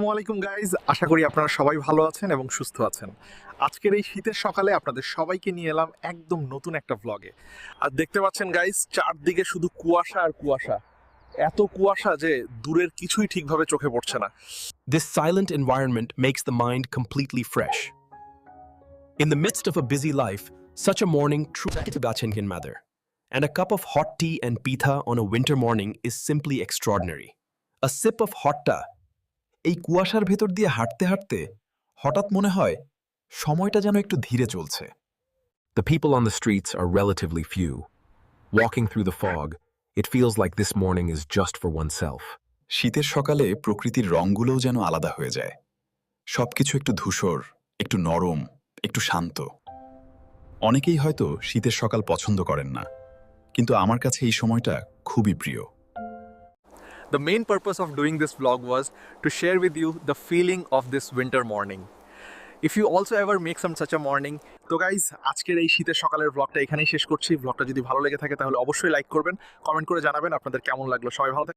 আসসালামু আলাইকুম গাইজ আশা করি আপনারা সবাই ভালো আছেন এবং সুস্থ আছেন আজকের এই শীতের সকালে আপনাদের সবাইকে নিয়ে এলাম একদম নতুন একটা ভ্লগে আর দেখতে পাচ্ছেন গাইজ চারদিকে শুধু কুয়াশা আর কুয়াশা এত কুয়াশা যে দূরের কিছুই ঠিকভাবে চোখে পড়ছে না This silent environment makes the mind completely fresh. In the midst of a busy life, such a morning truly mother. And a cup of hot tea and pitha on a winter morning is simply extraordinary. A sip of hot tea. এই কুয়াশার ভেতর দিয়ে হাঁটতে হাঁটতে হঠাৎ মনে হয় সময়টা যেন একটু ধীরে চলছে The people on the streets are relatively few. Walking through the fog, it feels like this morning is just for oneself. শীতের সকালে প্রকৃতির রঙগুলোও যেন আলাদা হয়ে যায় সবকিছু একটু ধূসর একটু নরম একটু শান্ত অনেকেই হয়তো শীতের সকাল পছন্দ করেন না কিন্তু আমার কাছে এই সময়টা খুবই প্রিয় The main purpose of doing this vlog was to share with you the feeling of this winter morning. If you also ever make some such a morning, তো গাইজ আজকের এই শীতের সকালের ব্লগটা এখানেই শেষ করছি ব্লগটা যদি ভালো লেগে থাকে তাহলে অবশ্যই লাইক করবেন কমেন্ট করে জানাবেন আপনাদের কেমন লাগল সবাই ভালো।